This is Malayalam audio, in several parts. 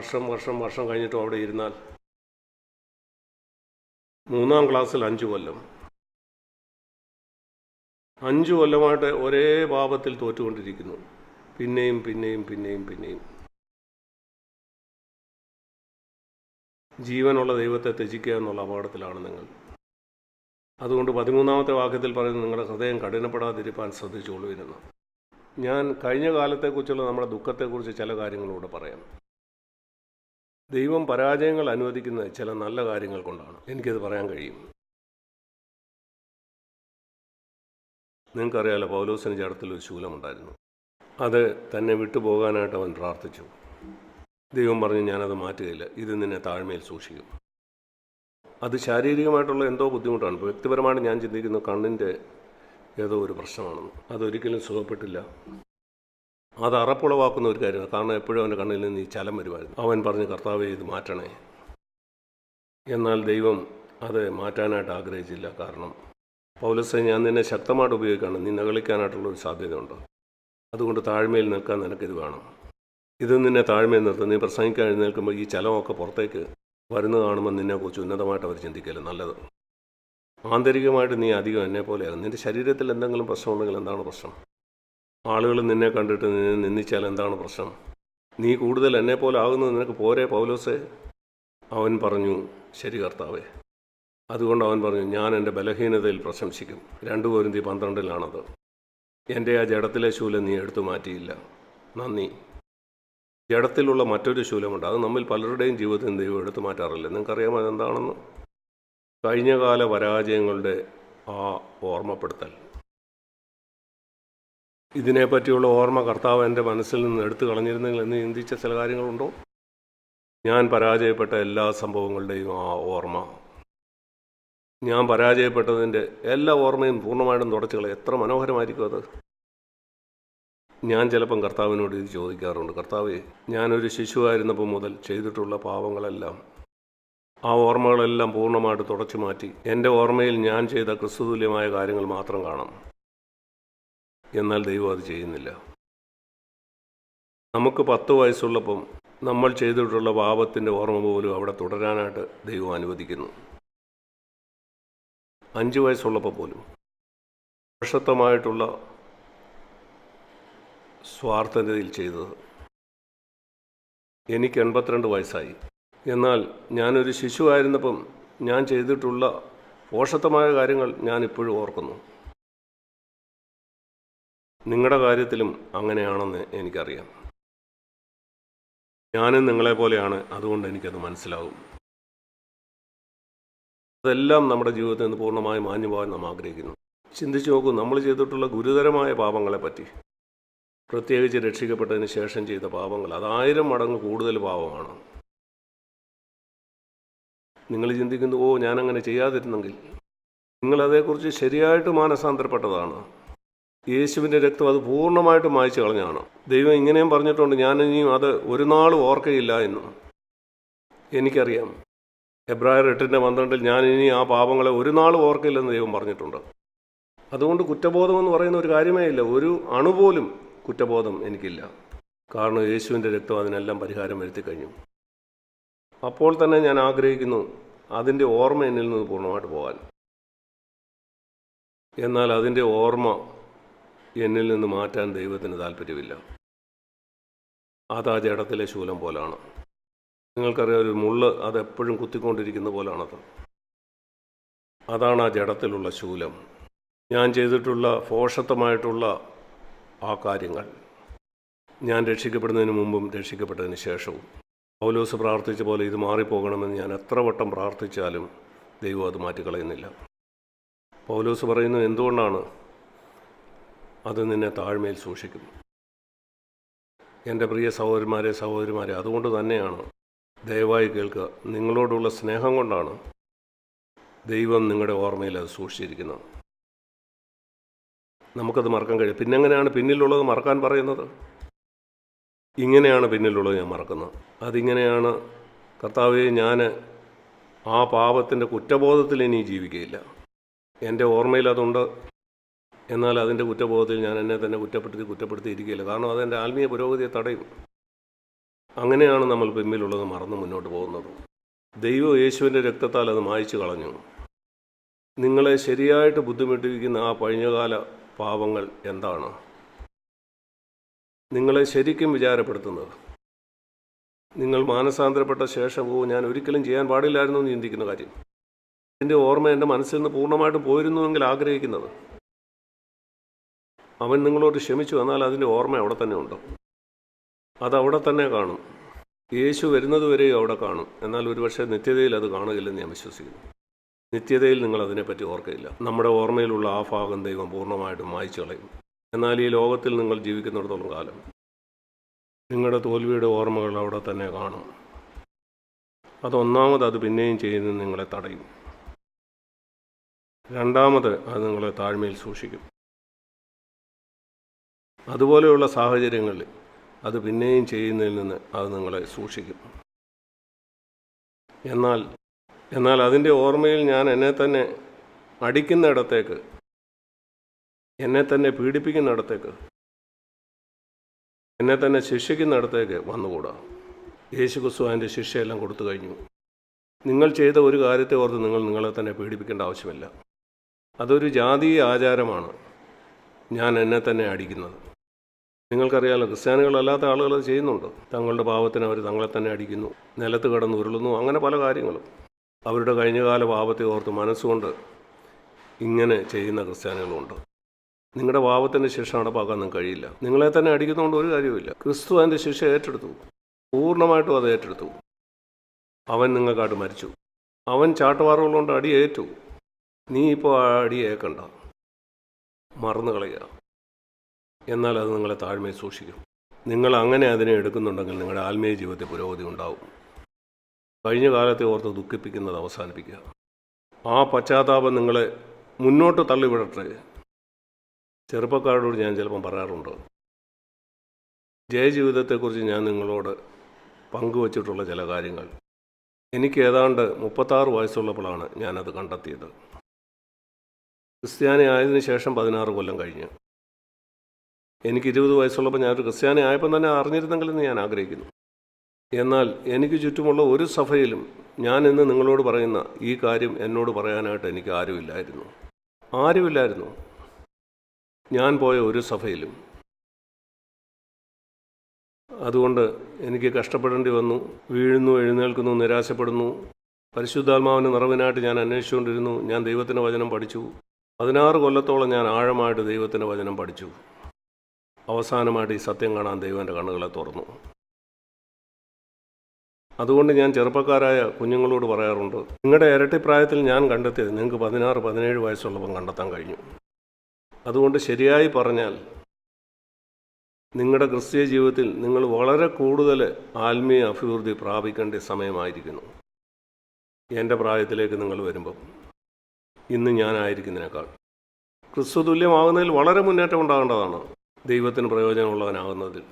വർഷം വർഷം വർഷം കഴിഞ്ഞിട്ടും അവിടെ ഇരുന്നാൽ മൂന്നാം ക്ലാസ്സിൽ അഞ്ച് കൊല്ലം. അഞ്ചു കൊല്ലമായിട്ട് ഒരേ പാപത്തിൽ തോറ്റുകൊണ്ടിരിക്കുന്നു. പിന്നെയും പിന്നെയും പിന്നെയും പിന്നെയും. ജീവനുള്ള ദൈവത്തെ ത്യജിക്കുക എന്നുള്ള അപകടത്തിലാണ് നിങ്ങൾ. അതുകൊണ്ട് പതിമൂന്നാമത്തെ വാക്യത്തിൽ പറയുന്നത് നിങ്ങളുടെ ഹൃദയം കഠിനപ്പെടാതിരിക്കാൻ ശ്രദ്ധിച്ചുകൊള്ളുവിനെന്ന് ഞാൻ കഴിഞ്ഞ കാലത്തെക്കുറിച്ചുള്ള നമ്മുടെ ദുഃഖത്തെക്കുറിച്ച് ചില കാര്യങ്ങളൂടെ പറയാം. ദൈവം പരാജയങ്ങൾ അനുവദിക്കുന്നത് ചില നല്ല കാര്യങ്ങൾ കൊണ്ടാണ്. എനിക്കത് പറയാൻ കഴിയും. നിങ്ങൾക്കറിയാലോ പൗലോസിന് ജഡത്തിൽ ഒരു ശൂലമുണ്ടായിരുന്നു. അത് തന്നെ വിട്ടുപോകാനായിട്ട് അവൻ പ്രാർത്ഥിച്ചു. ദൈവം പറഞ്ഞു ഞാനത് മാറ്റുകയില്ല. ഇത് നിന്നെ താഴ്മയിൽ സൂക്ഷിക്കും. അത് ശാരീരികമായിട്ടുള്ള എന്തോ ബുദ്ധിമുട്ടാണ്. വ്യക്തിപരമായിട്ട് ഞാൻ ചിന്തിക്കുന്ന കണ്ണിന്റെ ഏതോ ഒരു പ്രശ്നമാണെന്ന്. അതൊരിക്കലും സുഖപ്പെട്ടില്ല. അത് അറപ്പുളവാക്കുന്ന ഒരു കാര്യമാണ്. കാരണം എപ്പോഴും അവന്റെ കണ്ണിൽ നിന്ന് ഈ ചലം വരുമായിരുന്നു. അവൻ പറഞ്ഞു കർത്താവെ ഇത് മാറ്റണേ. എന്നാൽ ദൈവം അത് മാറ്റാനായിട്ട് ആഗ്രഹിച്ചില്ല. കാരണം പൗലസെ ഞാൻ നിന്നെ ശക്തമായിട്ട് ഉപയോഗിക്കുകയാണ് നീ നകളിക്കാനായിട്ടുള്ള ഒരു സാധ്യതയുണ്ട്. അതുകൊണ്ട് താഴ്മയിൽ നിൽക്കാൻ നിനക്കിത് വേണം. ഇത് നിന്നെ താഴ്മയിൽ നിർത്തും. നീ പ്രസംഗിക്കാൻ നിൽക്കുമ്പോൾ ഈ ചലമൊക്കെ പുറത്തേക്ക് വരുന്നത് കാണുമ്പോൾ നിന്നെക്കുറിച്ച് ഉന്നതമായിട്ട് അവർ ചിന്തിക്കൽ നല്ലത്. ആന്തരികമായിട്ട് നീ അധികം എന്നെ പോലെയാണ് നിന്റെ ശരീരത്തിൽ എന്തെങ്കിലും പ്രശ്നമുണ്ടെങ്കിൽ എന്താണ് പ്രശ്നം? ആളുകൾ നിന്നെ കണ്ടിട്ട് നിന്നെ നിന്ദിച്ചാൽ എന്താണ് പ്രശ്നം? നീ കൂടുതൽ എന്നെ പോലെ ആകുന്നത് നിനക്ക് പോരെ പൗലോസേ? അവൻ പറഞ്ഞു ശരി കർത്താവേ. അതുകൊണ്ട് അവൻ പറഞ്ഞു ഞാൻ എന്റെ ബലഹീനതയിൽ പ്രശംസിക്കും. രണ്ടു പോരിന്തി പന്ത്രണ്ടിലാണത്. എന്റെ ആ ജഡത്തിലെ ശൂലം നീ എടുത്തു മാറ്റിയില്ല. നന്ദി. ജഡത്തിലുള്ള മറ്റൊരു ശൂലമുണ്ട്. അത് നമ്മിൽ പലരുടെയും ജീവിതത്തിൽ ദൈവം എടുത്തു മാറ്റാറില്ല. നിങ്ങൾക്കറിയാമോ അതെന്താണെന്ന്? കഴിഞ്ഞകാല പരാജയങ്ങളുടെ ആ ഓർമ്മപ്പെടുത്തൽ. ഇതിനെപ്പറ്റിയുള്ള ഓർമ്മ കർത്താവ് എന്റെ മനസ്സിൽ നിന്ന് എടുത്തു കളഞ്ഞിരുന്നെങ്കിൽ എന്ന് ചിന്തിച്ച ചില കാര്യങ്ങളുണ്ടോ? ഞാൻ പരാജയപ്പെട്ട എല്ലാ സംഭവങ്ങളുടെയും ആ ഓർമ്മ. ഞാൻ പരാജയപ്പെട്ടതിന്റെ എല്ലാ ഓർമ്മയും പൂർണമായിട്ടും തുടച്ചു കളയും. എത്ര മനോഹരമായിരിക്കും അത്. ഞാൻ ചിലപ്പം കർത്താവിനോട് ഇത് ചോദിക്കാറുണ്ട്. കർത്താവേ ഞാനൊരു ശിശുവായിരുന്നപ്പോൾ മുതൽ ചെയ്തിട്ടുള്ള പാവങ്ങളെല്ലാം ആ ഓർമ്മകളെല്ലാം പൂർണമായിട്ട് തുടച്ചു മാറ്റി. എന്റെ ഓർമ്മയിൽ ഞാൻ ചെയ്ത ക്രിസ്തുതുല്യമായ കാര്യങ്ങൾ മാത്രം കാണാം. എന്നാൽ ദൈവം അത് ചെയ്യുന്നില്ല. നമുക്ക് പത്ത് വയസ്സുള്ളപ്പം നമ്മൾ ചെയ്തിട്ടുള്ള പാപത്തിന്റെ ഓർമ്മ പോലും അവിടെ തുടരാനായിട്ട് ദൈവം അനുവദിക്കുന്നു. അഞ്ച് വയസ്സുള്ളപ്പോൾ പോലും. പ്രശസ്തമായിട്ടുള്ള സ്വാർത്ഥതയിൽ ചെയ്തത്. എനിക്ക് എൺപത്തിരണ്ട് വയസ്സായി. എന്നാൽ ഞാനൊരു ശിശുവായിരുന്നപ്പം ഞാൻ ചെയ്തിട്ടുള്ള പോഷത്തമായ കാര്യങ്ങൾ ഞാനിപ്പോഴും ഓർക്കുന്നു. നിങ്ങളുടെ കാര്യത്തിലും അങ്ങനെയാണെന്ന് എനിക്കറിയാം. ഞാനും നിങ്ങളെ പോലെയാണ് അതുകൊണ്ട് എനിക്കത് മനസ്സിലാവും. അതെല്ലാം നമ്മുടെ ജീവിതത്തിൽ നിന്ന് പൂർണമായി മാഞ്ഞു പോകാൻ നാം ആഗ്രഹിക്കുന്നു. ചിന്തിച്ചു നോക്കൂ നമ്മൾ ചെയ്തിട്ടുള്ള ഗുരുതരമായ പാപങ്ങളെപ്പറ്റി. പ്രത്യേകിച്ച് രക്ഷിക്കപ്പെട്ടതിന് ശേഷം ചെയ്ത പാപങ്ങൾ അതായിരം മടങ്ങ് കൂടുതൽ പാപമാണ്. നിങ്ങൾ ചിന്തിക്കുന്നു ഓ ഞാനങ്ങനെ ചെയ്യാതിരുന്നെങ്കിൽ നിങ്ങളതേക്കുറിച്ച് ശരിയായിട്ട് മാനസാന്തരപ്പെട്ടതാണ്. യേശുവിന്റെ രക്തം അത് പൂർണമായിട്ട് മായച്ചു കളഞ്ഞാണ് ദൈവം ഇങ്ങനെയും പറഞ്ഞിട്ടുണ്ട് ഞാൻ ഇനിയും അത് ഒരു നാളും ഓർക്കയില്ല എന്നും. എനിക്കറിയാം. എബ്രായർ എട്ടിന്റെ പന്ത്രണ്ടിൽ ഞാൻ ഇനി ആ പാപങ്ങളെ ഒരു നാൾ ഓർക്കില്ലെന്ന് ദൈവം പറഞ്ഞിട്ടുണ്ട്. അതുകൊണ്ട് കുറ്റബോധം എന്ന് പറയുന്ന ഒരു കാര്യമേ ഇല്ല. ഒരു അണുപോലും കുറ്റബോധം എനിക്കില്ല. കാരണം യേശുവിന്റെ രക്തം അതിനെല്ലാം പരിഹാരം വരുത്തി കഴിഞ്ഞു. അപ്പോൾ തന്നെ ഞാൻ ആഗ്രഹിക്കുന്നു അതിന്റെ ഓർമ്മ എന്നിൽ നിന്ന് പൂർണമായിട്ട് പോകാൻ. എന്നാൽ അതിന്റെ ഓർമ്മ എന്നിൽ നിന്ന് മാറ്റാൻ ദൈവത്തിന് താല്പര്യമില്ല അത് ആ ജഡത്തിലെ ശൂലം പോലാണ്. നിങ്ങൾക്കറിയാം ഒരു മുള്ള് അതെപ്പോഴും കുത്തിക്കൊണ്ടിരിക്കുന്ന പോലാണത്. അതാണ് ആ ജഡത്തിലുള്ള ശൂലം. ഞാൻ ചെയ്തിട്ടുള്ള ഫോഷത്വമായിട്ടുള്ള ആ കാര്യങ്ങൾ ഞാൻ രക്ഷിക്കപ്പെടുന്നതിന് മുമ്പും രക്ഷിക്കപ്പെട്ടതിന് ശേഷവും. പൗലോസ് പ്രാർത്ഥിച്ച പോലെ ഇത് മാറിപ്പോകണമെന്ന് ഞാൻ എത്ര വട്ടം പ്രാർത്ഥിച്ചാലും ദൈവം അത് മാറ്റിക്കളയുന്നില്ല. പൗലോസ് പറയുന്നത് എന്തുകൊണ്ടാണ്? അത് നിന്നെ താഴ്മയിൽ സൂക്ഷിക്കും എന്റെ പ്രിയ സഹോദരന്മാരെ സഹോദരിമാരെ അതുകൊണ്ട് തന്നെയാണ് ദയവായി കേൾക്കുക. നിങ്ങളോടുള്ള സ്നേഹം കൊണ്ടാണ് ദൈവം നിങ്ങളുടെ ഓർമ്മയിൽ അത് സൂക്ഷിച്ചിരിക്കുന്നത്. നമുക്കത് മറക്കാൻ കഴിയും. പിന്നെ എങ്ങനെയാണ് പിന്നിലുള്ളത് മറക്കാൻ പറയുന്നത്? ഇങ്ങനെയാണ് പിന്നിലുള്ളത് ഞാൻ മറക്കുന്നത്. അതിങ്ങനെയാണ് കർത്താവെ ഞാൻ ആ പാപത്തിന്റെ കുറ്റബോധത്തിൽ ഇനി ജീവിക്കുകയില്ല എന്റെ ഓർമ്മയിൽ അതുണ്ട്. എന്നാൽ അതിന്റെ കുറ്റബോധത്തിൽ ഞാൻ എന്നെ തന്നെ കുറ്റപ്പെടുത്തി കുറ്റപ്പെടുത്തിയിരിക്കുകയില്ല. കാരണം അതെന്റെ ആത്മീയ പുരോഗതിയെ തടയും. അങ്ങനെയാണ് നമ്മൾ പിമ്മിലുള്ളത് മറന്ന് മുന്നോട്ട് പോകുന്നത്. ദൈവം യേശുവിന്റെ രക്തത്താൽ അത് മായ്ച്ചു കളഞ്ഞു. നിങ്ങളെ ശരിയായിട്ട് ബുദ്ധിമുട്ടിപ്പിക്കുന്ന ആ പഴഞ്ഞകാല പാപങ്ങൾ എന്താണ്? നിങ്ങളെ ശരിക്കും വിചാരപ്പെടുത്തുന്നത്. നിങ്ങൾ മാനസാന്തരപ്പെട്ട ശേഷവും ഞാൻ ഒരിക്കലും ചെയ്യാൻ പാടില്ലായിരുന്നു എന്ന് ചിന്തിക്കുന്ന കാര്യം. എന്റെ ഓർമ്മ എന്റെ മനസ്സിൽ നിന്ന് പൂർണമായിട്ടും പോയിരുന്നുവെങ്കിൽ ആഗ്രഹിക്കുന്നത്. അവൻ നിങ്ങളോട് ക്ഷമിച്ചു എന്നാൽ അതിന്റെ ഓർമ്മ അവിടെ തന്നെ ഉണ്ട്? അതവിടെ തന്നെ കാണും. യേശു വരുന്നത് വരെയും അവിടെ കാണും. എന്നാൽ ഒരുപക്ഷെ നിത്യതയിൽ അത് കാണുകയില്ലെന്ന് ഞാൻ വിശ്വസിക്കുന്നു. നിത്യതയിൽ നിങ്ങൾ അതിനെപ്പറ്റി ഓർക്കയില്ല. നമ്മുടെ ഓർമ്മയിലുള്ള ആ ഭാഗം ദൈവം പൂർണമായിട്ടും മായ്ച്ചു കളയും. എന്നാൽ ഈ ലോകത്തിൽ നിങ്ങൾ ജീവിക്കുന്നിടത്തോളം കാലം നിങ്ങളുടെ തോൽവിയുടെ ഓർമ്മകൾ അവിടെ തന്നെ കാണും. അതൊന്നാമത് അത് പിന്നെയും ചെയ്യുന്നത് നിങ്ങളെ തടയും. രണ്ടാമത് അത് നിങ്ങളെ താഴ്മയിൽ സൂക്ഷിക്കും. അതുപോലെയുള്ള സാഹചര്യങ്ങളിൽ അത് പിന്നെയും ചെയ്യുന്നതിൽ നിന്ന് അത് നിങ്ങളെ സൂക്ഷിക്കും. എന്നാൽ എന്നാൽ അതിന്റെ ഓർമ്മയിൽ ഞാൻ എന്നെ തന്നെ അടിക്കുന്നിടത്തേക്ക് എന്നെ തന്നെ പീഡിപ്പിക്കുന്നിടത്തേക്ക് എന്നെ തന്നെ ശിക്ഷിക്കുന്നിടത്തേക്ക് വന്നുകൂടാ. യേശു ക്രിസ്തു അതിന്റെ ശിക്ഷയെല്ലാം കൊടുത്തു കഴിഞ്ഞു. നിങ്ങൾ ചെയ്ത ഒരു കാര്യത്തെ ഓർത്ത് നിങ്ങൾ നിങ്ങളെ തന്നെ പീഡിപ്പിക്കേണ്ട ആവശ്യമില്ല. അതൊരു ജാതീയ ആചാരമാണ്. ഞാൻ എന്നെ തന്നെ അടിക്കുന്നത്. നിങ്ങൾക്കറിയാലോ ക്രിസ്ത്യാനികളല്ലാത്ത ആളുകൾ അത് ചെയ്യുന്നുണ്ട്. തങ്ങളുടെ പാപത്തിന് അവർ തങ്ങളെ തന്നെ അടിക്കുന്നു നിലത്ത് കിടന്ന് ഉരുളുന്നു അങ്ങനെ പല കാര്യങ്ങളും. അവരുടെ കഴിഞ്ഞകാല പാപത്തെ ഓർത്ത് മനസ്സുകൊണ്ട് ഇങ്ങനെ ചെയ്യുന്ന ക്രിസ്ത്യാനികളുണ്ട്. നിങ്ങളുടെ പാപത്തിന്റെ ശിക്ഷ നടപ്പാക്കാൻ നിങ്ങൾക്ക് കഴിയില്ല. നിങ്ങളെ തന്നെ അടിക്കുന്നതുകൊണ്ട് ഒരു കാര്യവുമില്ല. ക്രിസ്തു അതിന്റെ ശിക്ഷ ഏറ്റെടുത്തു. പൂർണമായിട്ടും അത് ഏറ്റെടുത്തു. അവൻ നിങ്ങൾക്കായിട്ട് മരിച്ചു. അവൻ ചാട്ടുവാറുകൾ കൊണ്ട് അടി ഏറ്റു നീ ഇപ്പോൾ ആ അടി ഏക്കണ്ട മറന്നു കളയുക എന്നാൽ അത് നിങ്ങളെ താഴ്മയിൽ സൂക്ഷിക്കും. നിങ്ങൾ അങ്ങനെ അതിനെ എടുക്കുന്നുണ്ടെങ്കിൽ നിങ്ങളുടെ ആത്മീയ ജീവിതത്തിൽ പുരോഗതി ഉണ്ടാവും. കഴിഞ്ഞ കാലത്തെ ഓർത്ത് ദുഃഖിപ്പിക്കുന്നത് അവസാനിപ്പിക്കുക. ആ പശ്ചാത്താപം നിങ്ങളെ മുന്നോട്ട് തള്ളിവിടട്ടെ. ചെറുപ്പക്കാരോട് ഞാൻ ചിലപ്പം പറയാറുണ്ട്. ജയജീവിതത്തെക്കുറിച്ച് ഞാൻ നിങ്ങളോട് പങ്കുവച്ചിട്ടുള്ള ചില കാര്യങ്ങൾ. എനിക്ക് ഏതാണ്ട് മുപ്പത്താറ് വയസ്സുള്ളപ്പോഴാണ് ഞാനത് കണ്ടെത്തിയത്. ക്രിസ്ത്യാനി ആയതിനു ശേഷം പതിനാറ് കൊല്ലം കഴിഞ്ഞ്. എനിക്ക് ഇരുപത് വയസ്സുള്ളപ്പോൾ ഞാനൊരു ക്രിസ്ത്യാനി ആയപ്പോൾ തന്നെ അറിഞ്ഞിരുന്നെങ്കിലെന്ന് ഞാൻ ആഗ്രഹിക്കുന്നു. എന്നാൽ എനിക്ക് ചുറ്റുമുള്ള ഒരു സഭയിലും ഞാൻ ഇന്ന് നിങ്ങളോട് പറയുന്ന ഈ കാര്യം എന്നോട് പറയാനായിട്ട് എനിക്ക് ആരുമില്ലായിരുന്നു. ആരുമില്ലായിരുന്നു. ഞാൻ പോയ ഒരു സഭയിലും. അതുകൊണ്ട് എനിക്ക് കഷ്ടപ്പെടേണ്ടി വന്നു. വീഴുന്നു എഴുന്നേൽക്കുന്നു നിരാശപ്പെടുന്നു. പരിശുദ്ധാത്മാവിന് നിറവിനായിട്ട് ഞാൻ അന്വേഷിച്ചുകൊണ്ടിരുന്നു. ഞാൻ ദൈവത്തിന്റെ വചനം പഠിച്ചു. പതിനാറ് കൊല്ലത്തോളം ഞാൻ ആഴമായിട്ട് ദൈവത്തിന്റെ വചനം പഠിച്ചു. അവസാനമായിട്ട് ഈ സത്യം കാണാൻ ദൈവന്റെ കണ്ണുകളെ തുറന്നു. അതുകൊണ്ട് ഞാൻ ചെറുപ്പക്കാരായ കുഞ്ഞുങ്ങളോട് പറയാറുണ്ട് നിങ്ങളുടെ ഇരട്ടിപ്രായത്തിൽ ഞാൻ കണ്ടെത്തിയത് നിങ്ങൾക്ക് പതിനാറ് പതിനേഴ് വയസ്സുള്ളപ്പം കണ്ടെത്താൻ കഴിഞ്ഞു. അതുകൊണ്ട് ശരിയായി പറഞ്ഞാൽ നിങ്ങളുടെ ക്രിസ്തീയ ജീവിതത്തിൽ നിങ്ങൾ വളരെ കൂടുതൽ ആത്മീയ അഭിവൃദ്ധി പ്രാപിക്കേണ്ട സമയമായിരിക്കുന്നു. എന്റെ പ്രായത്തിലേക്ക് നിങ്ങൾ വരുമ്പം ഇന്ന് ഞാനായിരിക്കുന്നതിനേക്കാൾ. ക്രിസ്തു തുല്യമാകുന്നതിൽ വളരെ മുന്നേറ്റം ഉണ്ടാകേണ്ടതാണ്. ദൈവത്തിന് പ്രയോജനമുള്ളവനാകുന്നതിൽ.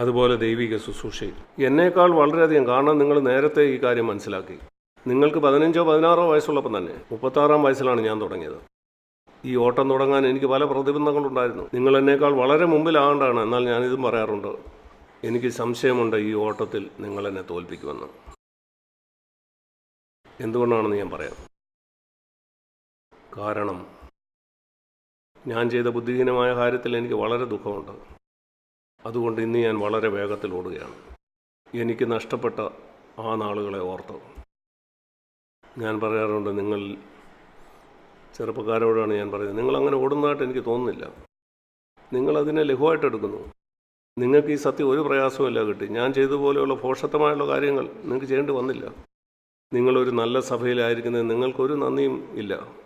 അതുപോലെ ദൈവിക ശുശ്രൂഷയിൽ. എന്നേക്കാൾ വളരെയധികം കാരണം നിങ്ങൾ നേരത്തെ ഈ കാര്യം മനസ്സിലാക്കി. നിങ്ങൾക്ക് പതിനഞ്ചോ പതിനാറോ വയസ്സുള്ളപ്പം തന്നെ മുപ്പത്താറാം വയസ്സിലാണ് ഞാൻ തുടങ്ങിയത്. ഈ ഓട്ടം തുടങ്ങാൻ എനിക്ക് പല പ്രതിബന്ധങ്ങളുണ്ടായിരുന്നു. നിങ്ങൾ എന്നേക്കാൾ വളരെ മുമ്പിലാകണ്ടാണ് എന്നാൽ ഞാനിതും പറയാറുണ്ട്. എനിക്ക് സംശയമുണ്ട് ഈ ഓട്ടത്തിൽ നിങ്ങൾ എന്നെ തോൽപ്പിക്കുമെന്ന്. എന്തുകൊണ്ടാണെന്ന് ഞാൻ പറയാം. കാരണം ഞാൻ ചെയ്ത ബുദ്ധിഹീനമായ കാര്യത്തിൽ എനിക്ക് വളരെ ദുഃഖമുണ്ട്. അതുകൊണ്ട് ഇന്ന് ഞാൻ വളരെ വേഗത്തിൽ ഓടുകയാണ്. എനിക്ക് നഷ്ടപ്പെട്ട ആ നാളുകളെ ഓർത്ത്. ഞാൻ പറയാറുണ്ട് നിങ്ങൾ ചെറുപ്പക്കാരോടാണ് ഞാൻ പറയുന്നത്. നിങ്ങൾ അങ്ങനെ ഓടുന്നതായിട്ട് എനിക്ക് തോന്നുന്നില്ല. നിങ്ങൾ അതിനെ ലഘുവായിട്ട് എടുക്കുന്നു. നിങ്ങൾക്ക് ഈ സത്യം ഒരു പ്രയാസവുമില്ല കിട്ടി. ഞാൻ ചെയ്തതുപോലെയുള്ള ഭോഷത്വമായുള്ള കാര്യങ്ങൾ നിങ്ങൾക്ക് ചെയ്യേണ്ടി വന്നില്ല. നിങ്ങളൊരു നല്ല സഭയിലായിരിക്കുന്നത് നിങ്ങൾക്കൊരു നന്ദിയും ഇല്ല.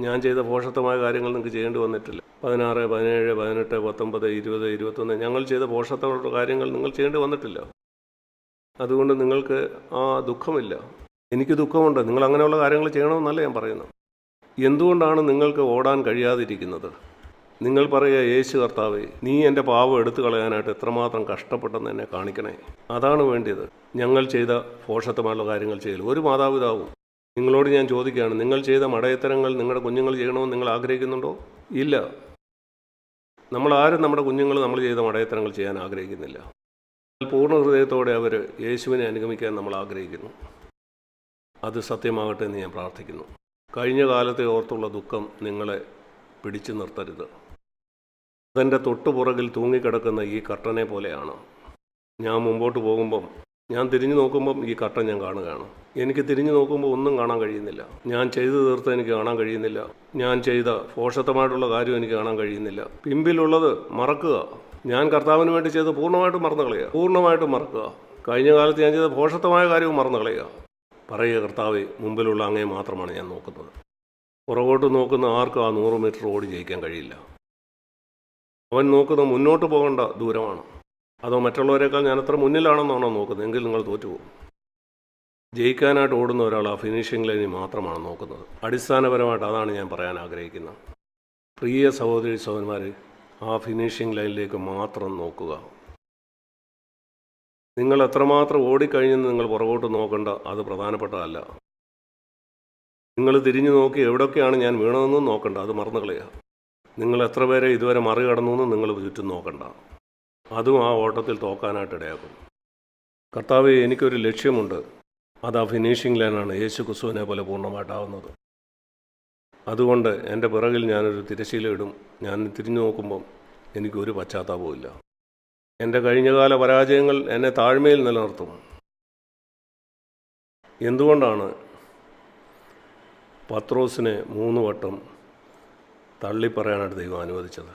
ഞാൻ ചെയ്ത പോഷത്വമായ കാര്യങ്ങൾ നിങ്ങൾക്ക് ചെയ്യേണ്ടി വന്നിട്ടില്ല. പതിനാറ് പതിനേഴ് പതിനെട്ട് പത്തൊമ്പത് ഇരുപത് ഇരുപത്തൊന്ന് ഞങ്ങൾ ചെയ്ത ഭോഷത്വമുള്ള കാര്യങ്ങൾ നിങ്ങൾ ചെയ്യേണ്ടി വന്നിട്ടില്ല. അതുകൊണ്ട് നിങ്ങൾക്ക് ആ ദുഃഖമില്ല. എനിക്ക് ദുഃഖമുണ്ട്. നിങ്ങൾ അങ്ങനെയുള്ള കാര്യങ്ങൾ ചെയ്യണമെന്നല്ല ഞാൻ പറയുന്നത്. എന്തുകൊണ്ടാണ് നിങ്ങൾക്ക് ഓടാൻ കഴിയാതിരിക്കുന്നത്? നിങ്ങൾ പറയുക യേശു കർത്താവേ നീ എന്റെ പാവം എടുത്തു കളയാനായിട്ട് എത്രമാത്രം കഷ്ടപ്പെട്ടെന്ന് എന്നെ കാണിക്കണേ? അതാണ് വേണ്ടിയത്. ഞങ്ങൾ ചെയ്ത പോഷത്വമായുള്ള കാര്യങ്ങൾ ചെയ്യൽ. ഒരു മാതാപിതാവും നിങ്ങളോട് ഞാൻ ചോദിക്കുകയാണ് നിങ്ങൾ ചെയ്ത മടയത്തരങ്ങൾ നിങ്ങളുടെ കുഞ്ഞുങ്ങൾ ചെയ്യണമെന്ന് നിങ്ങൾ ആഗ്രഹിക്കുന്നുണ്ടോ? ഇല്ല. നമ്മൾ ആരും നമ്മുടെ കുഞ്ഞുങ്ങൾ നമ്മൾ ചെയ്ത മടയത്തരങ്ങൾ ചെയ്യാൻ ആഗ്രഹിക്കുന്നില്ല. പൂർണ ഹൃദയത്തോടെ അവർ യേശുവിനെ അനുഗമിക്കാൻ നമ്മൾ ആഗ്രഹിക്കുന്നു. അത് സത്യമാകട്ടെ എന്ന് ഞാൻ പ്രാർത്ഥിക്കുന്നു. കഴിഞ്ഞ കാലത്തെ ഓർത്തുള്ള ദുഃഖം നിങ്ങളെ പിടിച്ചു നിർത്തരുത്. അതെന്റെ തൊട്ടുപുറകിൽ തൂങ്ങിക്കിടക്കുന്ന ഈ കട്ടനെ പോലെയാണ്. ഞാൻ മുമ്പോട്ട് പോകുമ്പം ഞാൻ തിരിഞ്ഞു നോക്കുമ്പം ഈ കട്ടൻ ഞാൻ കാണുകയാണ്. എനിക്ക് തിരിഞ്ഞു നോക്കുമ്പോൾ ഒന്നും കാണാൻ കഴിയുന്നില്ല. ഞാൻ ചെയ്തു തീർത്ത് എനിക്ക് കാണാൻ കഴിയുന്നില്ല. ഞാൻ ചെയ്ത പോഷത്തമായിട്ടുള്ള കാര്യം എനിക്ക് കാണാൻ കഴിയുന്നില്ല. പിമ്പിലുള്ളത് മറക്കുക. ഞാൻ കർത്താവിന് വേണ്ടി ചെയ്ത് പൂർണമായിട്ടും മറന്നു കളയുക. പൂർണമായിട്ടും മറക്കുക. കഴിഞ്ഞ കാലത്ത് ഞാൻ ചെയ്ത പോഷത്തമായ കാര്യവും മറന്നു കളയുക. പറയുക കർത്താവെ മുമ്പിലുള്ള അങ്ങേ മാത്രമാണ് ഞാൻ നോക്കുന്നത്. പുറകോട്ട് നോക്കുന്ന ആർക്കും ആ നൂറ് മീറ്റർ ഓടി ജയിക്കാൻ കഴിയില്ല. അവൻ നോക്കുന്നത് മുന്നോട്ട് പോകേണ്ട ദൂരമാണ്. അതോ മറ്റുള്ളവരെക്കാൾ ഞാൻ അത്ര മുന്നിലാണെന്നാണോ നോക്കുന്നത്? എങ്കിൽ നിങ്ങൾ തോറ്റുപോകും. ജയിക്കാനായിട്ട് ഓടുന്ന ഒരാൾ ആ ഫിനിഷിംഗ് ലൈനിൽ മാത്രമാണ് നോക്കുന്നത്. അടിസ്ഥാനപരമായിട്ട് അതാണ് ഞാൻ പറയാൻ ആഗ്രഹിക്കുന്നത്. പ്രിയ സഹോദരി സഹോദരന്മാർ ആ ഫിനിഷിംഗ് ലൈനിലേക്ക് മാത്രം നോക്കുക. നിങ്ങൾ എത്രമാത്രം ഓടിക്കഴിഞ്ഞെന്ന് നിങ്ങൾ പുറകോട്ട് നോക്കേണ്ട അത് പ്രധാനപ്പെട്ടതല്ല. നിങ്ങൾ തിരിഞ്ഞു നോക്കി എവിടെയൊക്കെയാണ് ഞാൻ വീണതെന്നും നോക്കണ്ട അത് മറന്നു കളയുക. നിങ്ങൾ എത്ര പേരെ ഇതുവരെ മറികടന്നു എന്ന് നിങ്ങൾ ചുറ്റും നോക്കണ്ട. അതും ആ ഓട്ടത്തിൽ തോക്കാനായിട്ട് ഇടയാക്കും. കർത്താവ് എനിക്കൊരു ലക്ഷ്യമുണ്ട്. അത് ആ ഫിനിഷിംഗ് ലൈനാണ് യേശു ക്രിസ്തുവിനെ പോലെ പൂർണമായിട്ടാവുന്നത്. അതുകൊണ്ട് എന്റെ പിറകിൽ ഞാനൊരു തിരശീല ഇടും. ഞാൻ തിരിഞ്ഞു നോക്കുമ്പം എനിക്കൊരു പശ്ചാത്താപവുമില്ല എന്റെ കഴിഞ്ഞകാല പരാജയങ്ങൾ എന്നെ താഴ്മയിൽ നിലനിർത്തും. എന്തുകൊണ്ടാണ് പത്രോസിനെ മൂന്ന് വട്ടം തള്ളിപ്പറയാനായിട്ട് ദൈവം അനുവദിച്ചത്?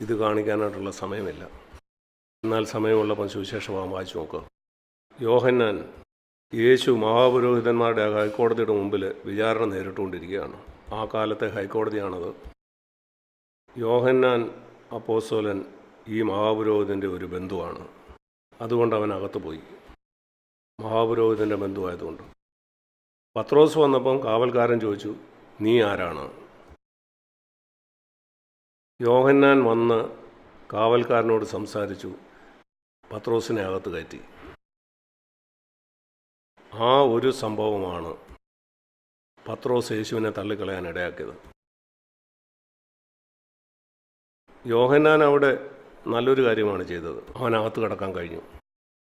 ഇത് കാണിക്കാനായിട്ടുള്ള സമയമില്ല. എന്നാൽ സമയമുള്ളപ്പം സുവിശേഷഭാഗം വായിച്ചു നോക്കുക യോഹന്നാൻ യേശു മഹാപുരോഹിതന്മാരുടെ ഹൈക്കോടതിയുടെ മുമ്പിൽ വിചാരണ നേരിട്ടുകൊണ്ടിരിക്കുകയാണ്. ആ കാലത്തെ ഹൈക്കോടതിയാണത്. യോഹന്നാൻ അപ്പോസ്തോലൻ ഈ മഹാപുരോഹിതന്റെ ഒരു ബന്ധുവാണ്. അതുകൊണ്ട് അവൻ അകത്ത് പോയി. മഹാപുരോഹിതന്റെ ബന്ധുവായതുകൊണ്ട്. പത്രോസ് വന്നപ്പം കാവൽക്കാരൻ ചോദിച്ചു നീ ആരാണ്? യോഹന്നാൻ വന്ന് കാവൽക്കാരനോട് സംസാരിച്ചു പത്രോസിനെ അകത്ത് കയറ്റി. ആ ഒരു സംഭവമാണ് പത്രോസ് യേശുവിനെ തള്ളിക്കളയാൻ ഇടയാക്കിയത്. യോഹന്നാൻ അവിടെ നല്ലൊരു കാര്യമാണ് ചെയ്തത്. അവനകത്ത് കടക്കാൻ കഴിഞ്ഞു.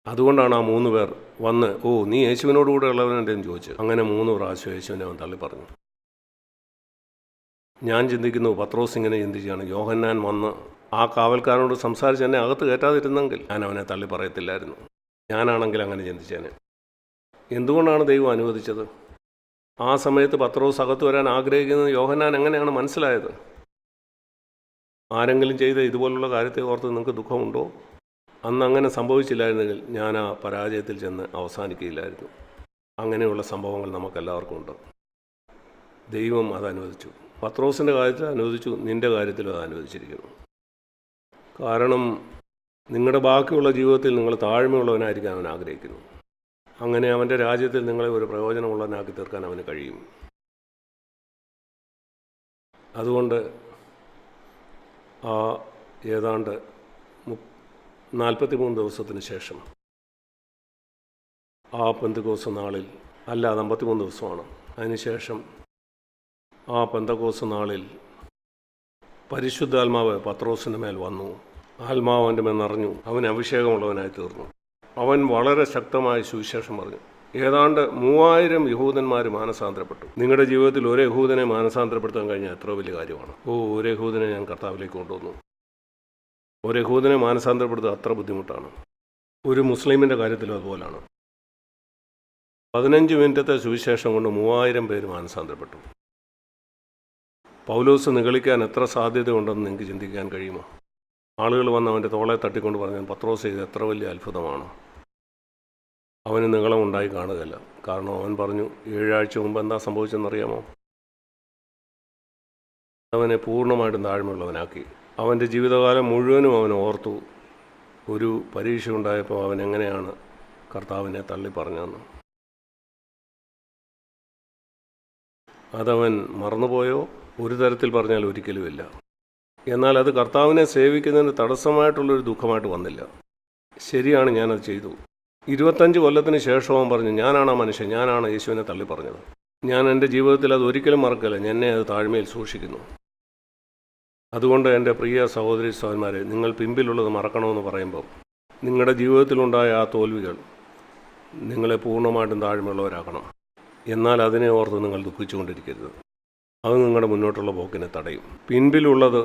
അതുകൊണ്ടാണ് ആ മൂന്ന് പേർ വന്ന് ഓ നീ യേശുവിനോട് കൂടെ ഉള്ളവനെന്ന് ചോദിച്ചു? അങ്ങനെ മൂന്ന് പ്രാവശ്യം യേശുവിനെ അവൻ തള്ളി പറഞ്ഞു. ഞാൻ ചിന്തിക്കുന്നു പത്രോസ് ഇങ്ങനെ ചിന്തിച്ചാണ് യോഹന്നാൻ വന്ന് ആ കാവൽക്കാരനോട് സംസാരിച്ച് എന്നെ അകത്ത് കയറ്റാതിരുന്നെങ്കിൽ ഞാൻ അവനെ തള്ളി പറയത്തില്ലായിരുന്നു. ഞാനാണെങ്കിൽ അങ്ങനെ ചിന്തിച്ചേനെ. എന്തുകൊണ്ടാണ് ദൈവം അനുവദിച്ചത്? ആ സമയത്ത് പത്രോസ് അകത്ത് വരാൻ ആഗ്രഹിക്കുന്നത് യോഹന്നാൻ എങ്ങനെയാണ് മനസ്സിലായത്? ആരെങ്കിലും ചെയ്ത ഇതുപോലുള്ള കാര്യത്തെ ഓർത്ത് നിങ്ങൾക്ക് ദുഃഖമുണ്ടോ? അന്ന് അങ്ങനെ സംഭവിച്ചില്ലായിരുന്നെങ്കിൽ ഞാൻ ആ പരാജയത്തിൽ ചെന്ന് അവസാനിക്കുകയില്ലായിരുന്നു. അങ്ങനെയുള്ള സംഭവങ്ങൾ നമുക്കെല്ലാവർക്കും ഉണ്ട്. ദൈവം അത് അനുവദിച്ചു. പത്രോസിന്റെ കാര്യത്തിൽ അനുവദിച്ചു നിന്റെ കാര്യത്തിലും അത് അനുവദിച്ചിരിക്കുന്നു. കാരണം നിങ്ങളുടെ ബാക്കിയുള്ള ജീവിതത്തിൽ നിങ്ങൾ താഴ്മയുള്ളവനായിരിക്കാൻ അവൻ ആഗ്രഹിക്കുന്നു. അങ്ങനെ അവന്റെ രാജ്യത്തിൽ നിങ്ങളെ ഒരു പ്രയോജനമുള്ളവനാക്കി തീർക്കാൻ അവന് കഴിയും. അതുകൊണ്ട് ആ ഏതാണ്ട് നാൽപ്പത്തി മൂന്ന് ദിവസത്തിന് ശേഷം ആ പെന്തകോസ് നാളിൽ അല്ല അത് അമ്പത്തിമൂന്ന് ദിവസമാണ്. അതിനുശേഷം ആ പെന്തകോസ് നാളിൽ പരിശുദ്ധാത്മാവ് പത്രോസിന്റെ മേൽ വന്നു. ആത്മാവന്റെ മേൽ നിറഞ്ഞു. അവൻ അഭിഷേകമുള്ളവനായി തീർന്നു. അവൻ വളരെ ശക്തമായ സുവിശേഷം പറഞ്ഞു. ഏതാണ്ട് മൂവായിരം യഹൂദന്മാർ മാനസാന്തരപ്പെട്ടു. നിങ്ങളുടെ ജീവിതത്തിൽ ഒരു യഹൂദനെ മാനസാന്തരപ്പെടുത്താൻ കഴിഞ്ഞാൽ എത്ര വലിയ കാര്യമാണ്. ഓ ഒരു യഹൂദനെ ഞാൻ കർത്താവിലേക്ക് കൊണ്ടുവന്നു. ഒരു യഹൂദനെ മാനസാന്തരപ്പെടുത്തുക അത്ര ബുദ്ധിമുട്ടാണ്. ഒരു മുസ്ലിമിന്റെ കാര്യത്തിലും അതുപോലാണ്. പതിനഞ്ച് മിനിറ്റത്തെ സുവിശേഷം കൊണ്ട് മൂവായിരം പേര് മാനസാന്തരപ്പെട്ടു. പൗലോസ് നിഗളിക്കാൻ എത്ര സാധ്യതയുണ്ടെന്ന് നിങ്ങൾക്ക് ചിന്തിക്കാൻ കഴിയുമോ? ആളുകൾ വന്ന് അവന്റെ തോളെ തട്ടിക്കൊണ്ട് പറഞ്ഞാൽ പത്രോസ് ചെയ്ത് എത്ര വലിയ അത്ഭുതമാണ്. അവന് നീളം ഉണ്ടായി കാണുകയില്ല. കാരണം അവൻ പറഞ്ഞു ഏഴാഴ്ച മുമ്പ് എന്താ സംഭവിച്ചെന്നറിയാമോ? അവനെ പൂർണമായിട്ടും താഴ്മയുള്ളവനാക്കി. അവന്റെ ജീവിതകാലം മുഴുവനും അവൻ ഓർത്തു ഒരു പരീക്ഷ ഉണ്ടായപ്പോൾ അവൻ എങ്ങനെയാണ് കർത്താവിനെ തള്ളി പറഞ്ഞതെന്ന് അതവൻ മറന്നുപോയോ? ഒരു തരത്തിൽ പറഞ്ഞാൽ ഒരിക്കലുമില്ല. എന്നാൽ അത് കർത്താവിനെ സേവിക്കുന്നതിന് തടസ്സമായിട്ടുള്ളൊരു ദുഃഖമായിട്ട് വന്നില്ല. ശരിയാണ് ഞാനത് ചെയ്തു. ഇരുപത്തഞ്ച് കൊല്ലത്തിന് ശേഷവും പറഞ്ഞു ഞാനാണ് ആ മനുഷ്യൻ ഞാനാണ് യേശുവിനെ തള്ളി പറഞ്ഞത്. ഞാൻ എന്റെ ജീവിതത്തിൽ അത് ഒരിക്കലും മറക്കില്ല എന്നെ അത് താഴ്മയിൽ സൂക്ഷിക്കുന്നു. അതുകൊണ്ട് എന്റെ പ്രിയ സഹോദരി സഹോദരന്മാരെ നിങ്ങൾ പിമ്പിലുള്ളത് മറക്കണമെന്ന് പറയുമ്പോൾ നിങ്ങളുടെ ജീവിതത്തിലുണ്ടായ ആ തോൽവികൾ നിങ്ങളെ പൂർണമായിട്ടും താഴ്മയുള്ളവരാക്കണം. എന്നാൽ അതിനെ ഓർത്ത് നിങ്ങൾ ദുഃഖിച്ചുകൊണ്ടിരിക്കരുത്. അത് നിങ്ങളുടെ മുന്നോട്ടുള്ള പോക്കിനെ തടയും. പിൻപിലുള്ളത്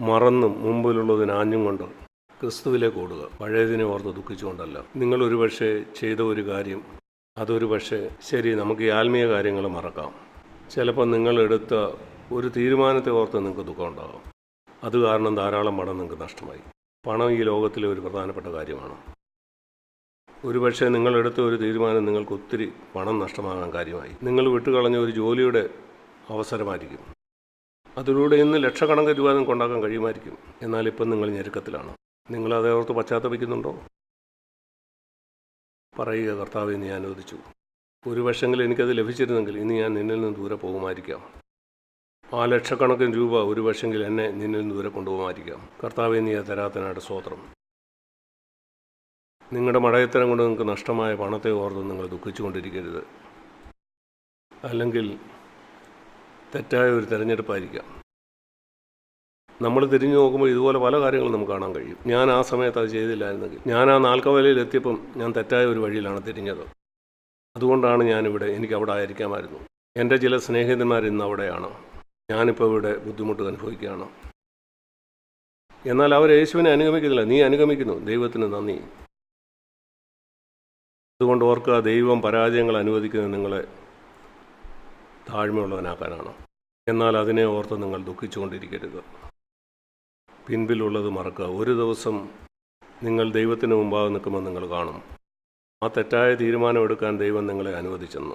മറന്നും മുമ്പിലുള്ളതിനാഞ്ഞും കൊണ്ട് ക്രിസ്തുവിലേക്ക് ഓടുക പഴയതിനെ ഓർത്ത് ദുഃഖിച്ചുകൊണ്ടല്ല. നിങ്ങൾ ഒരുപക്ഷെ ചെയ്ത ഒരു കാര്യം അതൊരു പക്ഷേ ശരി നമുക്ക് ഈ ആത്മീയ കാര്യങ്ങൾ മറക്കാം. ചിലപ്പോൾ നിങ്ങൾ എടുത്ത ഒരു തീരുമാനത്തെ ഓർത്ത് നിങ്ങൾക്ക് ദുഃഖം ഉണ്ടാകും. അത് കാരണം ധാരാളം പണം നിങ്ങൾക്ക് നഷ്ടമായി. പണം ഈ ലോകത്തിലെ ഒരു പ്രധാനപ്പെട്ട കാര്യമാണ്. ഒരുപക്ഷെ നിങ്ങളെടുത്ത ഒരു തീരുമാനം നിങ്ങൾക്ക് ഒത്തിരി പണം നഷ്ടമാകാൻ കാര്യമായി. നിങ്ങൾ വിട്ടുകളഞ്ഞ ഒരു ജോലിയുടെ അവസരമായിരിക്കും. അതിലൂടെ ഇന്ന് ലക്ഷക്കണക്കിന് രൂപ നിങ്ങൾക്ക് ഉണ്ടാക്കാൻ കഴിയുമായിരിക്കും. എന്നാൽ ഇപ്പം നിങ്ങൾ ഞെരുക്കത്തിലാണ്. നിങ്ങൾ അതേ ഓർത്ത് പശ്ചാത്തപിക്കുന്നുണ്ടോ? പറയുക കർത്താവെ ഞാൻ അനുവദിച്ചു ഒരു പക്ഷെങ്കിൽ എനിക്കത് ലഭിച്ചിരുന്നെങ്കിൽ ഇനി ഞാൻ നിന്നിൽ നിന്ന് ദൂരെ പോകുമായിരിക്കാം. ആ ലക്ഷക്കണക്കിന് രൂപ ഒരു പക്ഷെങ്കിൽ എന്നെ നിന്നിൽ നിന്ന് ദൂരെ കൊണ്ടുപോകുമായിരിക്കാം. കർത്താവ് നീ തരാത്തനായിട്ട് സ്വോത്രം നിങ്ങളുടെ മടയത്തരം കൊണ്ട് നിങ്ങൾക്ക് നഷ്ടമായ പണത്തെ ഓർത്ത് നിങ്ങൾ ദുഃഖിച്ചുകൊണ്ടിരിക്കരുത്. അല്ലെങ്കിൽ തെറ്റായ ഒരു തിരഞ്ഞെടുപ്പായിരിക്കാം. നമ്മൾ തിരിഞ്ഞു നോക്കുമ്പോൾ ഇതുപോലെ പല കാര്യങ്ങളും നമുക്ക് കാണാൻ കഴിയും. ഞാൻ ആ സമയത്ത് അത് ചെയ്തില്ലായിരുന്നെങ്കിൽ. ഞാൻ ആ നാൽക്കവലയിൽ എത്തിയപ്പം ഞാൻ തെറ്റായ ഒരു വഴിയിലാണ് തിരിഞ്ഞത്. അതുകൊണ്ടാണ് ഞാനിവിടെ എനിക്ക് അവിടെ ആയിരിക്കാമായിരുന്നു. എന്റെ ചില സ്നേഹിതന്മാർ ഇന്ന് അവിടെയാണ്. ഞാനിപ്പോൾ ഇവിടെ ബുദ്ധിമുട്ട് അനുഭവിക്കുകയാണ്. എന്നാൽ അവർ യേശുവിനെ അനുഗമിക്കുന്നില്ല. നീ അനുഗമിക്കുന്നു. ദൈവത്തിന് നന്ദി. അതുകൊണ്ട് ഓർക്കുക ദൈവം പരാജയങ്ങൾ അനുവദിക്കുന്നത് നിങ്ങളെ താഴ്മയുള്ളവനാക്കാനാണ്. എന്നാൽ അതിനെ ഓർത്ത് നിങ്ങൾ ദുഃഖിച്ചുകൊണ്ടിരിക്കരുത്. പിൻപിലുള്ളത് മറക്കുക. ഒരു ദിവസം നിങ്ങൾ ദൈവത്തിന് മുമ്പാകെ നിൽക്കുമ്പോൾ നിങ്ങൾ കാണും. ആ തെറ്റായ തീരുമാനമെടുക്കാൻ ദൈവം നിങ്ങളെ അനുവദിച്ചെന്നു.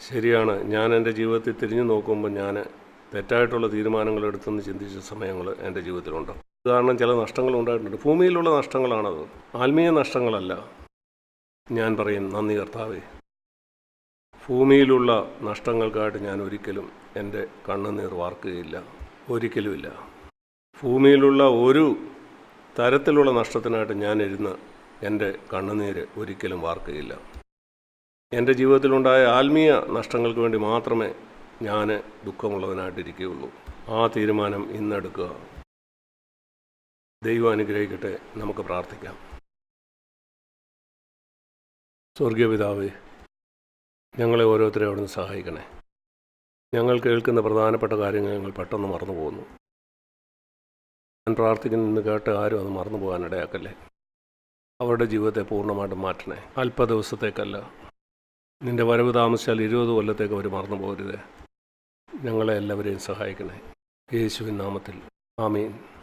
ശരിയാണ്. ഞാൻ എന്റെ ജീവിതത്തിൽ തിരിഞ്ഞു നോക്കുമ്പോൾ ഞാൻ തെറ്റായിട്ടുള്ള തീരുമാനങ്ങൾ എടുത്തെന്ന് ചിന്തിച്ച സമയങ്ങൾ എന്റെ ജീവിതത്തിലുണ്ട്. കാരണം ചില നഷ്ടങ്ങൾ ഉണ്ടായിട്ടുണ്ട്. ഭൂമിയിലുള്ള നഷ്ടങ്ങളാണത്. ആത്മീയ നഷ്ടങ്ങളല്ല. ഞാൻ പറയും നന്ദി കർത്താവേ. ഭൂമിയിലുള്ള നഷ്ടങ്ങൾക്കായിട്ട് ഞാൻ ഒരിക്കലും എന്റെ കണ്ണുനീർ വാർക്കുകയില്ല. ഒരിക്കലുമില്ല. ഭൂമിയിലുള്ള ഒരു തരത്തിലുള്ള നഷ്ടത്തിനായിട്ട് ഞാൻ ഇരുന്ന് എന്റെ കണ്ണുനീര് ഒരിക്കലും വാർക്കുകയില്ല എന്റെ ജീവിതത്തിലുണ്ടായ ആത്മീയ നഷ്ടങ്ങൾക്ക് വേണ്ടി മാത്രമേ ഞാൻ ദുഃഖമുള്ളവനായിട്ടിരിക്കുകയുള്ളൂ. ആ തീരുമാനം ഇന്നെടുക്കുക. ദൈവം അനുഗ്രഹിക്കട്ടെ. നമുക്ക് പ്രാർത്ഥിക്കാം. സ്വർഗീയ ഞങ്ങളെ ഓരോരുത്തരെ അവിടുന്ന് സഹായിക്കണേ. ഞങ്ങൾ കേൾക്കുന്ന പ്രധാനപ്പെട്ട കാര്യങ്ങൾ ഞങ്ങൾ പെട്ടെന്ന് മറന്നു പോകുന്നു. ഞാൻ പ്രാർത്ഥിക്കുന്ന കേട്ട ആരും അത് മറന്നു പോകാൻ ഇടയാക്കല്ലേ? അവരുടെ ജീവിതത്തെ പൂർണമായിട്ടും മാറ്റണേ. അല്പ ദിവസത്തേക്കല്ല. നിന്റെ വരവ് താമസിച്ചാൽ ഇരുപത് കൊല്ലത്തേക്ക് അവർ മറന്നു പോകരുത്. ഞങ്ങളെ എല്ലാവരെയും സഹായിക്കണേ. യേശുവിൻ നാമത്തിൽ. ആമീൻ.